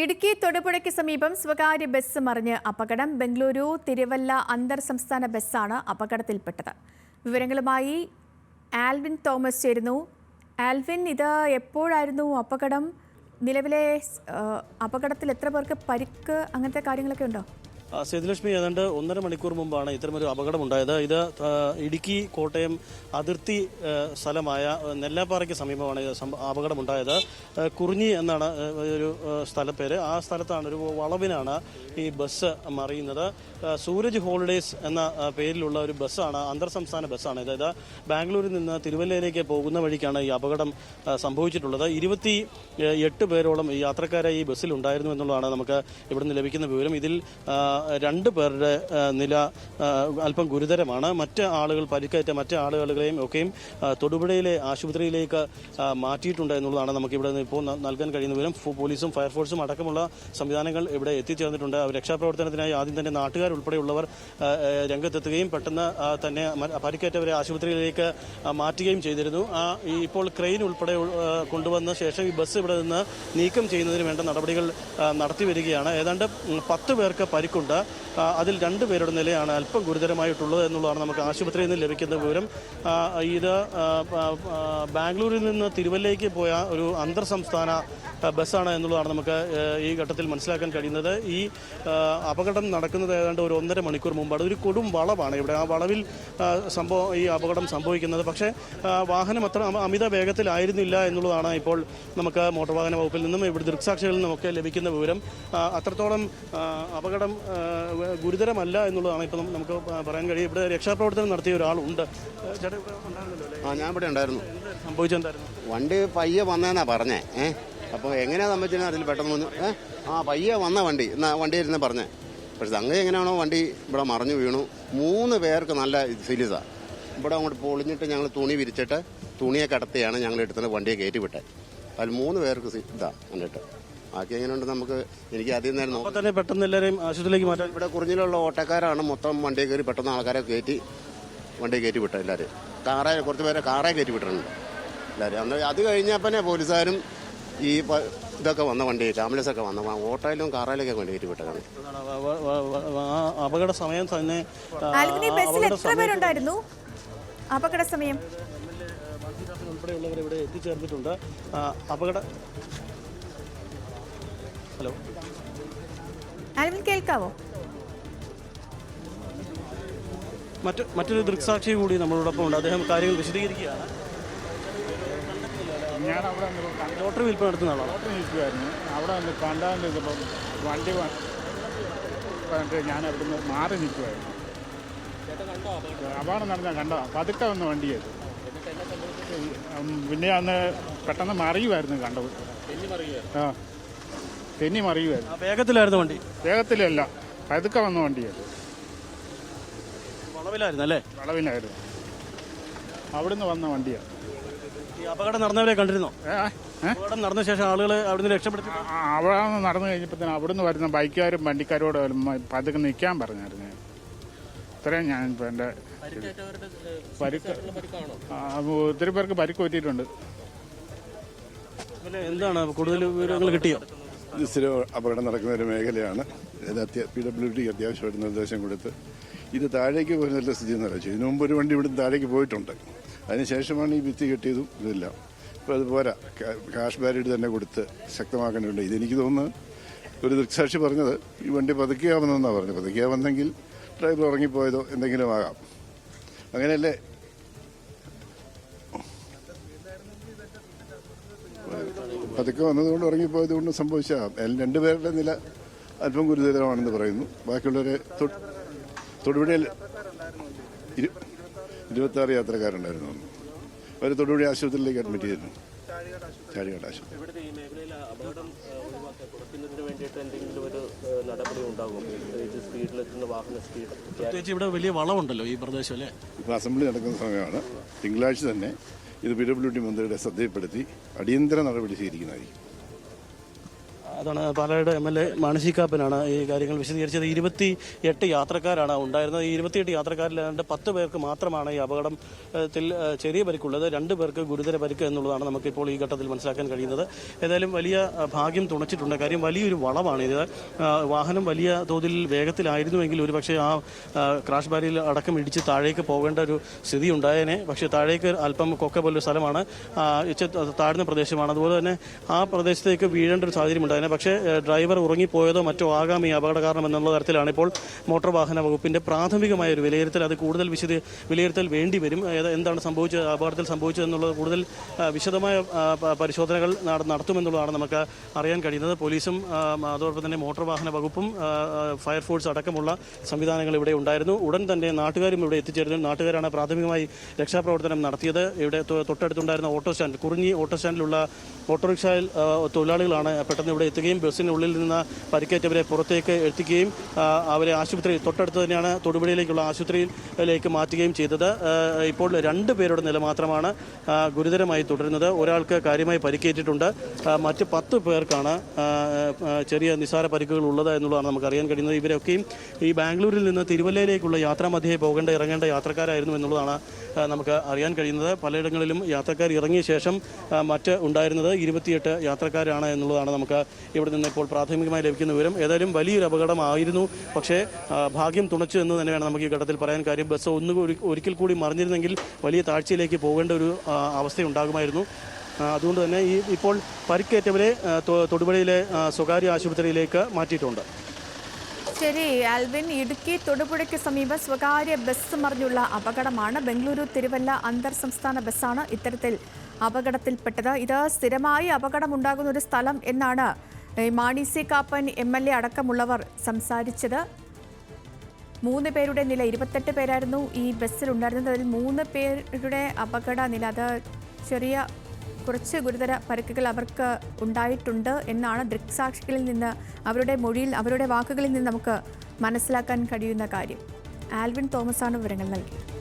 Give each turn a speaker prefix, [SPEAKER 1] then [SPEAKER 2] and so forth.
[SPEAKER 1] ഇടുക്കി തൊടുപുഴയ്ക്ക് സമീപം സ്വകാര്യ ബസ് മറിഞ്ഞ് അപകടം. ബംഗളൂരു തിരുവല്ല അന്തർ സംസ്ഥാന ബസ്സാണ് അപകടത്തിൽപ്പെട്ടത്. വിവരങ്ങളുമായി ആൽവിൻ തോമസ് ചേരുന്നു. ആൽവിൻ ഇത് എപ്പോഴായിരുന്നു അപകടം? നിലവിലെ അപകടത്തിൽ എത്ര പേർക്ക് പരിക്ക്? അങ്ങനത്തെ കാര്യങ്ങളൊക്കെ ഉണ്ടോ?
[SPEAKER 2] സേതുലക്ഷ്മി ഏതാണ്ട് ഒന്നര മണിക്കൂർ മുമ്പാണ് ഇത്തരമൊരു അപകടമുണ്ടായത്. ഇത് ഇടുക്കി കോട്ടയം അതിർത്തി സ്ഥലമായ നെല്ലാപ്പാറയ്ക്ക് സമീപമാണ് ഇത് അപകടമുണ്ടായത്. കുറിഞ്ഞി എന്നാണ് ഒരു സ്ഥലപ്പേര്. ആ സ്ഥലത്താണ് ഒരു വളവിനാണ് ഈ ബസ് മറിയുന്നത്. സൂരജ് ഹോളിഡേയ്സ് എന്ന പേരിലുള്ള ഒരു ബസ്സാണ് അന്തർ സംസ്ഥാന ബസ്സാണ്. അതായത് ബാംഗ്ലൂരിൽ നിന്ന് തിരുവല്ലയിലേക്ക് പോകുന്ന വഴിക്കാണ് ഈ അപകടം സംഭവിച്ചിട്ടുള്ളത്. ഇരുപത്തി എട്ട് പേരോളം യാത്രക്കാരായി ഈ ബസ്സിലുണ്ടായിരുന്നു എന്നുള്ളതാണ് നമുക്ക് ഇവിടുന്ന് ലഭിക്കുന്ന വിവരം. ഇതിൽ രണ്ട് പേരുടെ നില അല്പം ഗുരുതരമാണ്. മറ്റ് ആളുകൾ പരിക്കേറ്റ മറ്റ് ആളുകളെയും ഒക്കെയും തൊടുപുഴയിലെ ആശുപത്രിയിലേക്ക് മാറ്റിയിട്ടുണ്ട് എന്നുള്ളതാണ് നമുക്ക് ഇവിടെ ഇപ്പോൾ നൽകാൻ കഴിയുന്ന വിവരം. പോലീസും ഫയർഫോഴ്സും അടക്കമുള്ള സംവിധാനങ്ങൾ ഇവിടെ എത്തിച്ചേർന്നിട്ടുണ്ട്. രക്ഷാപ്രവർത്തനത്തിനായി ആദ്യം തന്നെ നാട്ടുകാരുൾപ്പെടെയുള്ളവർ രംഗത്തെത്തുകയും പെട്ടെന്ന് തന്നെ പരിക്കേറ്റവരെ ആശുപത്രിയിലേക്ക് മാറ്റുകയും ചെയ്തിരുന്നു. ആ, ഇപ്പോൾ ക്രെയിൻ ഉൾപ്പെടെ കൊണ്ടുവന്ന ശേഷം ഈ ബസ് ഇവിടെ നിന്ന് നീക്കം ചെയ്യുന്നതിന് വേണ്ട നടപടികൾ നടത്തി വരികയാണ്. ഏതാണ്ട് പത്ത് പേർക്ക് പരിക്കുണ്ട്. ആ, അതിൽ രണ്ട് പേരുടെ നിലയാണ് അല്പം ഗുരുതരമായിട്ടുള്ളത് എന്നുള്ളതാണ് നമുക്ക് ആശുപത്രിയിൽ നിന്ന് ലഭിക്കുന്ന വിവരം. ഇത് ബാംഗ്ലൂരിൽ നിന്ന് തിരുവല്ലയ്ക്ക് പോയ ഒരു അന്തർ സംസ്ഥാന ബസ്സാണ് എന്നുള്ളതാണ് നമുക്ക് ഈ ഘട്ടത്തിൽ മനസ്സിലാക്കാൻ കഴിയുന്നത്. ഈ അപകടം നടക്കുന്നത് ഏതാണ്ട് ഒരു ഒന്നര മണിക്കൂർ മുമ്പാണ്. ഒരു കൊടും വളവാണ് ഇവിടെ. ആ വളവിൽ സംഭവം ഈ അപകടം സംഭവിക്കുന്നത്. പക്ഷേ വാഹനം അത്ര അമിത വേഗത്തിലായിരുന്നില്ല എന്നുള്ളതാണ് ഇപ്പോൾ നമുക്ക് മോട്ടോർ വാഹന വകുപ്പിൽ നിന്നും ഇവിടെ ദൃക്സാക്ഷികളിൽ നിന്നും ഒക്കെ ലഭിക്കുന്ന വിവരം. അത്രത്തോളം അപകടം ഗുരുതരമല്ല എന്നുള്ളതാണ് ഇപ്പം നമുക്ക് പറയാൻ കഴിയും. ഇവിടെ രക്ഷാപ്രവർത്തനം നടത്തിയ ഒരാളുണ്ട്. ചേട്ടാ ഇവിടെ ഉണ്ടായിരുന്നല്ലോ അല്ലേ?
[SPEAKER 3] ആ ഞാൻ ഇവിടെ ഉണ്ടായിരുന്നു.
[SPEAKER 2] സംഭവിച്ചെന്തായിരുന്നു?
[SPEAKER 3] വണ്ടി പയ്യെ വന്നതെന്നാ പറഞ്ഞേ. ഏ അപ്പോൾ എങ്ങനെയാ സംഭവിച്ചാൽ അതിൽ പെട്ടെന്ന് വന്നു ഏ ആ പയ്യെ വന്ന വണ്ടി എന്നാ വണ്ടി ഇരുന്ന് പറഞ്ഞേ. പക്ഷെ അങ്ങനെ എങ്ങനെയാണോ വണ്ടി ഇവിടെ മറിഞ്ഞു വീണു. മൂന്ന് പേർക്ക് നല്ല സീരിയസാണ് ഇവിടെ അങ്ങോട്ട് പൊളിഞ്ഞിട്ട് ഞങ്ങൾ തുണി വിരിച്ചിട്ട് തുണിയെ കടത്തിയാണ് ഞങ്ങൾ എടുത്തിട്ട് വണ്ടിയെ കയറ്റി വിട്ടത് അതിൽ മൂന്ന് പേർക്ക് സി- ഇതാ കണ്ടിട്ട്. ബാക്കി എങ്ങനെയുണ്ട് നമുക്ക് എനിക്ക് ആദ്യം നേരം നോക്കാം.
[SPEAKER 2] തന്നെ പെട്ടെന്ന് എല്ലാവരെയും ആശുപത്രിയിലേക്ക് മാറ്റാൻ
[SPEAKER 3] ഇവിടെ കുറിഞ്ഞിലുള്ള ഓട്ടക്കാരാണ് മൊത്തം വണ്ടിയിൽ കയറി പെട്ടെന്ന് ആൾക്കാരെ കയറ്റി വണ്ടി കയറ്റി വിട്ടത് എല്ലാവരും കാറെ കുറച്ച് പേരെ കാറെ കയറ്റി വിട്ടിട്ടുണ്ട് എല്ലാവരും അന്ന് അത് കഴിഞ്ഞപ്പന്നെ പോലീസുകാരും ഈ ഇതൊക്കെ വന്ന വണ്ടി ആംബുലൻസ് ഒക്കെ വന്ന ഓട്ടോയിലും കാറയിലൊക്കെ വണ്ടി കയറ്റി വിട്ടതാണ്.
[SPEAKER 2] അപകട സമയം തന്നെ അപകട
[SPEAKER 1] സമയം?
[SPEAKER 2] ഉൾപ്പെടെയുള്ളവർ ഇവിടെ എത്തിച്ചേർന്നിട്ടുണ്ട്. അപകട ഹലോ.
[SPEAKER 1] ആൽവിൻ കേൾക്കാവോ?
[SPEAKER 2] മറ്റ് മറ്റൊരു ദൃക്സാക്ഷി കൂടി നമ്മളോടൊപ്പം ഉണ്ട്. അദ്ദേഹം കാര്യങ്ങൾ വിശദീകരിക്കുകയാണ്.
[SPEAKER 4] ഞാൻ അവിടെ നിന്ന്
[SPEAKER 2] ലോട്ടറി വിൽപ്പന നടത്തുന്ന ആളാണ്?
[SPEAKER 4] ലോട്ടറി നിൽക്കുമായിരുന്നു അവിടെ വന്ന് കണ്ടാണ്ട് ഇപ്പം വണ്ടി കണ്ടിട്ട് ഞാൻ അവിടുന്ന് മാറി നിൽക്കുമായിരുന്നു അപകടം നടന്നാൽ കണ്ടോ പതുക്കെ വന്ന വണ്ടിയത് പിന്നെ അന്ന് പെട്ടെന്ന് മറിയുമായിരുന്നു കണ്ടത്. ആ. തെന്നി മറിയുമായിരുന്നു.
[SPEAKER 2] വേഗത്തിലായിരുന്നു വണ്ടി.
[SPEAKER 4] വേഗത്തിലല്ല പതുക്കെ വന്ന വണ്ടിയായിരുന്നു.
[SPEAKER 2] വളവിലായിരുന്നു അല്ലേ?
[SPEAKER 4] വളവിലായിരുന്നു. അവിടുന്ന് വന്ന വണ്ടിയാണ്.
[SPEAKER 2] ഈ അപകടം നടന്നവരെ കണ്ടിരുന്നോ?
[SPEAKER 4] ഏ ഏ?
[SPEAKER 2] അപകടം നടന്ന ശേഷം ആളുകൾ അവിടുന്ന് രക്ഷപ്പെടുത്തി
[SPEAKER 4] ആ, അവിടെ നിന്ന് നടന്നു കഴിഞ്ഞപ്പോഴത്തേന് അവിടുന്ന് വരുന്ന ബൈക്കുകാരും വണ്ടിക്കാരോട് പതുക്കെ നിൽക്കാൻ പറഞ്ഞായിരുന്നു ഇത്രയും ഞാൻ ഇപ്പം എന്റെ പരിക്ക് ആ, ഒത്തിരി പേർക്ക് പരിക്ക് പറ്റിയിട്ടുണ്ട്.
[SPEAKER 2] എന്താണ്? കൂടുതൽ വിവരങ്ങൾ കിട്ടിയോ?
[SPEAKER 5] സ്ഥിരം അപകടം നടക്കുന്ന ഒരു മേഖലയാണ്. പി ഡബ്ല്യു ഡിക്ക് അത്യാവശ്യമായിട്ട് നിർദ്ദേശം കൊടുത്ത് ഇത് താഴേക്ക് പോരുന്ന സ്ഥിതി എന്ന് അറിയിച്ചു. ഇതിനു മുമ്പ് ഒരു വണ്ടി ഇവിടുന്ന് താഴേക്ക് പോയിട്ടുണ്ട്. അതിനുശേഷമാണ് ഈ ഭിത്തി കെട്ടിയതും ഇതെല്ലാം. ഇപ്പോൾ അത് പോരാ. കാഷ് ബാരിഡ് തന്നെ കൊടുത്ത് ശക്തമാക്കേണ്ടതുണ്ട്. ഇതെനിക്ക് തോന്നുന്നു ഒരു ദൃക്സാക്ഷി പറഞ്ഞത് ഈ വണ്ടി പതുക്കിയാവുന്നെന്നാണ് പറഞ്ഞത്. പതുക്കിയാവുന്നെങ്കിൽ ഡ്രൈവർ ഉറങ്ങിപ്പോയതോ എന്തെങ്കിലും ആകാം. അങ്ങനെയല്ലേ പതുക്കെ വന്നതുകൊണ്ട് ഇറങ്ങിപ്പോയത് കൊണ്ട് സംഭവിച്ച രണ്ടുപേരുടെ നില അല്പം ഗുരുതരമാണെന്ന് പറയുന്നു. ബാക്കിയുള്ളവരെ തൊടുപുഴയിൽ ഇരുപത്തി ഇരുപത്താറ് യാത്രക്കാരുണ്ടായിരുന്നു. അവർ തൊടുപുഴ ആശുപത്രിയിലേക്ക് അഡ്മിറ്റ് ചെയ്തിരുന്നു. ചാഴികാട് ആശുപത്രി.
[SPEAKER 2] പ്രത്യേകിച്ച് സ്പീഡിലെത്തുന്ന വാഹന സ്പീഡ് പ്രത്യേകിച്ച് ഇവിടെ വലിയ വളവുണ്ടല്ലോ ഈ പ്രദേശം അല്ലേ?
[SPEAKER 5] ഇപ്പോൾ അസംബ്ലി നടക്കുന്ന സമയമാണ്. തിങ്കളാഴ്ച തന്നെ ഇത് പി ഡബ്ല്യു ഡി മന്ത്രിയുടെ ശ്രദ്ധയിൽപ്പെടുത്തി അടിയന്തര നടപടി സ്വീകരിക്കുന്നതായിരിക്കും.
[SPEAKER 2] അതാണ് പാലയുടെ എം എൽ എ മാണശി കാപ്പനാണ് ഈ കാര്യങ്ങൾ വിശദീകരിച്ചത്. ഇരുപത്തി എട്ട് യാത്രക്കാരാണ് ഉണ്ടായിരുന്നത്. ഈ ഇരുപത്തിയെട്ട് യാത്രക്കാരിൽ ഏതാണ്ട് പത്ത് പേർക്ക് മാത്രമാണ് ഈ അപകടത്തിൽ ചെറിയ പരിക്കുള്ളത്. രണ്ട് പേർക്ക് ഗുരുതര പരിക്ക് എന്നുള്ളതാണ് നമുക്കിപ്പോൾ ഈ ഘട്ടത്തിൽ മനസ്സിലാക്കാൻ കഴിയുന്നത്. ഏതായാലും വലിയ ഭാഗ്യം തുണച്ചിട്ടുണ്ട്. കാര്യം വലിയൊരു വളമാണ് ഇത്. വാഹനം വലിയ തോതിൽ വേഗത്തിലായിരുന്നുവെങ്കിൽ ഒരു പക്ഷേ ആ ക്രാഷ് ബാരിയിൽ അടക്കം ഇടിച്ച് താഴേക്ക് പോകേണ്ട ഒരു സ്ഥിതി ഉണ്ടായേനെ പക്ഷേ താഴേക്ക് അല്പം കൊക്ക പോലൊരു സ്ഥലമാണ്. താഴ്ന്ന പ്രദേശമാണ്. അതുപോലെ തന്നെ ആ പ്രദേശത്തേക്ക് വീഴേണ്ട ഒരു സാഹചര്യം ഉണ്ടായേനെ പക്ഷേ ഡ്രൈവർ ഉറങ്ങിപ്പോയതോ മറ്റോ ആകാം ഈ അപകട കാരണം എന്നുള്ള തരത്തിലാണ് ഇപ്പോൾ മോട്ടോർ വാഹന വകുപ്പിന്റെ പ്രാഥമികമായ ഒരു വിലയിരുത്തൽ. അത് കൂടുതൽ വിശദ വിലയിരുത്തൽ വേണ്ടി വരും. എന്താണ് സംഭവിച്ചത് അപകടത്തിൽ സംഭവിച്ചത് എന്നുള്ളത് കൂടുതൽ വിശദമായ പരിശോധനകൾ നട- നടത്തുമെന്നുള്ളതാണ് നമുക്ക് അറിയാൻ കഴിയുന്നത്. പോലീസും അതോടൊപ്പം തന്നെ മോട്ടോർ വാഹന വകുപ്പും ഫയർഫോഴ്സ് അടക്കമുള്ള സംവിധാനങ്ങൾ ഇവിടെ ഉണ്ടായിരുന്നു. ഉടൻ തന്നെ നാട്ടുകാരും ഇവിടെ എത്തിച്ചേർന്നു നാട്ടുകാരാണ് പ്രാഥമികമായി രക്ഷാപ്രവർത്തനം നടത്തിയത്. ഇവിടെ തൊട്ടടുത്തുണ്ടായിരുന്ന ഓട്ടോ സ്റ്റാൻഡ് കുറിഞ്ഞി ഓട്ടോ സ്റ്റാൻഡിലുള്ള ഓട്ടോറിക്ഷയിൽ തൊഴിലാളികളാണ് പെട്ടെന്ന് ഇവിടെ എത്തുകയും ബസ്സിനുള്ളിൽ നിന്ന് പരിക്കേറ്റവരെ പുറത്തേക്ക് എത്തിക്കുകയും അവരെ ആശുപത്രിയിൽ തൊട്ടടുത്ത് തന്നെയാണ് തൊടുപുഴയിലേക്കുള്ള ആശുപത്രിയിലേക്ക് മാറ്റുകയും ചെയ്തത്. ഇപ്പോൾ രണ്ട് പേരുടെ നില മാത്രമാണ് ഗുരുതരമായി തുടരുന്നത്. ഒരാൾക്ക് കാര്യമായി പരിക്കേറ്റിട്ടുണ്ട്. മറ്റ് പത്ത് പേർക്കാണ് ചെറിയ നിസ്സാര പരിക്കുകൾ ഉള്ളത് എന്നുള്ളതാണ് നമുക്ക് അറിയാൻ കഴിയുന്നത്. ഇവരൊക്കെയും ഈ ബാംഗ്ലൂരിൽ നിന്ന് തിരുവല്ലയിലേക്കുള്ള യാത്രാമധ്യേ പോകേണ്ട ഇറങ്ങേണ്ട യാത്രക്കാരായിരുന്നു എന്നുള്ളതാണ് നമുക്ക് അറിയാൻ കഴിയുന്നത്. പലയിടങ്ങളിലും യാത്രക്കാർ ഇറങ്ങിയ ശേഷം മറ്റ് ഉണ്ടായിരുന്നത് ഇരുപത്തിയെട്ട് യാത്രക്കാരാണ് എന്നുള്ളതാണ് നമുക്ക് ഇവിടെ നിന്ന് ഇപ്പോൾ പ്രാഥമികമായി ലഭിക്കുന്ന വിവരം. ഏതായാലും വലിയൊരു അപകടമായിരുന്നു. പക്ഷേ ഭാഗ്യം തുണച്ചു എന്ന് തന്നെ വേണം നമുക്ക് ഈ ഘട്ടത്തിൽ പറയാൻ കാര്യം. ബസ് ഒന്ന് ഒരിക്കൽ കൂടി മറിഞ്ഞിരുന്നെങ്കിൽ വലിയ താഴ്ചയിലേക്ക് പോകേണ്ട ഒരു അവസ്ഥയുണ്ടാകുമായിരുന്നു. അതുകൊണ്ട് തന്നെ ഈ ഇപ്പോൾ പരിക്കേറ്റവരെ തൊടുപുഴയിലെ സ്വകാര്യ ആശുപത്രിയിലേക്ക് മാറ്റിയിട്ടുണ്ട്.
[SPEAKER 1] ശരി ആൽവിൻ ഇടുക്കി തൊടുപുഴയ്ക്ക് സമീപം സ്വകാര്യ ബസ് മറിഞ്ഞുള്ള അപകടമാണ്. ബംഗളൂരു തിരുവല്ല അന്തർ സംസ്ഥാന ബസ്സാണ് ഇത്തരത്തിൽ അപകടത്തിൽപ്പെട്ടത്. ഇത് സ്ഥിരമായി അപകടമുണ്ടാകുന്ന ഒരു സ്ഥലം എന്നാണ് Mani C Kappan M L A അടക്കമുള്ളവർ സംസാരിച്ചത്. മൂന്ന് പേരുടെ നില ഇരുപത്തെട്ട് പേരായിരുന്നു ഈ ബസ്സിൽ ഉണ്ടായിരുന്നത്. അതിൽ മൂന്ന് പേരുടെ അപകട നില അത് ചെറിയ കുറച്ച് ഗുരുതര പരിക്കുകൾ അവർക്ക് ഉണ്ടായിട്ടുണ്ട് എന്നാണ് ദൃക്സാക്ഷികളിൽ നിന്ന് അവരുടെ മൊഴിയിൽ അവരുടെ വാക്കുകളിൽ നിന്ന് നമുക്ക് മനസ്സിലാക്കാൻ കഴിയുന്ന കാര്യം. ആൽവിൻ തോമസാണ് വിവരങ്ങൾ നൽകിയത്.